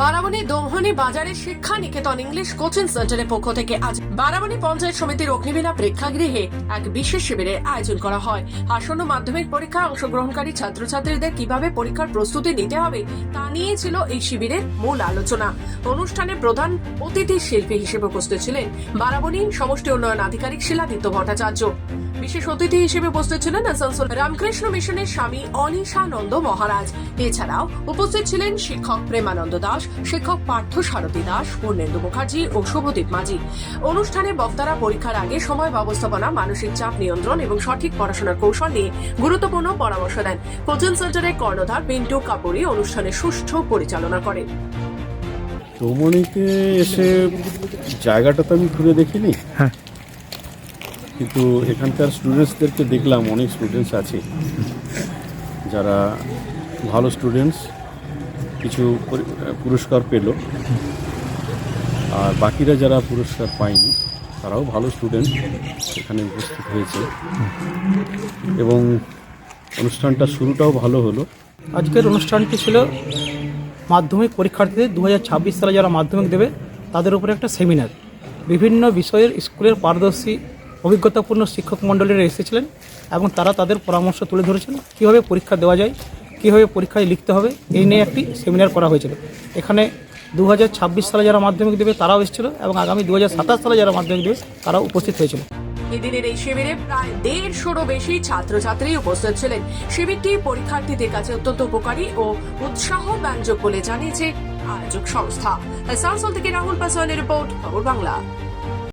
বারাবণী দোমহনি বাজারে শিক্ষা নিকেতন English coaching সেন্টারের পক্ষ থেকে আজ বারাবণী পঞ্চায়েত সমিতির অগ্নিবীণা প্রেক্ষাগৃহে এক বিশেষ শিবিরের আয়োজন করা হয়। আসন্ন মাধ্যমিক পরীক্ষায় অংশগ্রহণকারী ছাত্রছাত্রীদের কীভাবে পরীক্ষার প্রস্তুতি নিতে হবে তা নিয়ে ছিল এই শিবিরের মূল আলোচনা। অনুষ্ঠানে প্রধান অতিথি শিল্পী হিসেবে উপস্থিত ছিলেন বারাবণী সমষ্টি উন্নয়ন আধিকারিক শিলাদিত্য ভট্টাচার্য। বিশেষ অতিথি হিসেবে উপস্থিত ছিলেন আসানসোল রামকৃষ্ণ মিশনের স্বামী অনিশানন্দ মহারাজ। এছাড়াও উপস্থিত ছিলেন শিক্ষক প্রেমানন্দ দাস শিক্ষক পার্থ সারথী দাস পূর্ণেন্দু মুখার্জি ও শুভদীপ মাঝি। অনুষ্ঠানে বক্তারা পরীক্ষার আগে সময় ব্যবস্থাপনা মানসিক চাপ নিয়ন্ত্রণ এবং সঠিক পড়াশোনার কৌশল নিয়ে গুরুত্বপূর্ণ পরামর্শ দেন। কোচিং সেন্টারের কর্ণধার পিন্টু কাপুরি অনুষ্ঠানের সুষ্ঠু পরিচালনা করেন। চৌমনিতে এসে জায়গাটা তো আমি ঘুরে দেখিনি। হ্যাঁ। কিন্তু এখানকার স্টুডেন্টসদেরকে দেখলাম, অনেক স্টুডেন্টস আছে। যারা ভালো স্টুডেন্টস কিছু পরি- পুরস্কার পেল। আর বাকিরা যারা পুরস্কার পায়নি, তারাও ভালো স্টুডেন্ট এখানে উপস্থিত হয়েছে। এবং অনুষ্ঠানটা শুরুটাও ভালো হলো। আজকের অনুষ্ঠানটি ছিল মাধ্যমিক পরীক্ষার্থীদের দু হাজার ছাব্বিশ সালে যারা মাধ্যমিক দেবে, তাদের উপরে একটা সেমিনার বিভিন্ন বিষয়ের স্কুলের পারদর্শী অভিজ্ঞতাপূর্ণ শিক্ষক মণ্ডলীরা এসেছিলেন এবং তারা তাদের পরামর্শ তুলে ধরেছেন, কীভাবে পরীক্ষা দেওয়া যায়, কীভাবে পরীক্ষায় লিখতে হবে, এই নিয়ে একটি সেমিনার করা হয়েছিল। এখানে দু হাজার ছাব্বিশ সালে যারা মাধ্যমিক দেবে তারাও এসেছিল এবং আগামী দুহাজার সাতাশ সালে যারা মাধ্যমিক দেবে তারাও উপস্থিত হয়েছিল। এদিনের এই শিবিরে প্রায় দেড়শোরও বেশি ছাত্রছাত্রী উপস্থিত ছিলেন। শিবিরটি পরীক্ষার্থীদের কাছে অত্যন্ত উপকারী ও উৎসাহ ব্যঞ্জক বলে জানিয়েছে আয়োজক সংস্থা। আসানসোল থেকে রাহুল পাসওয়ানের রিপোর্ট, খবর বাংলা।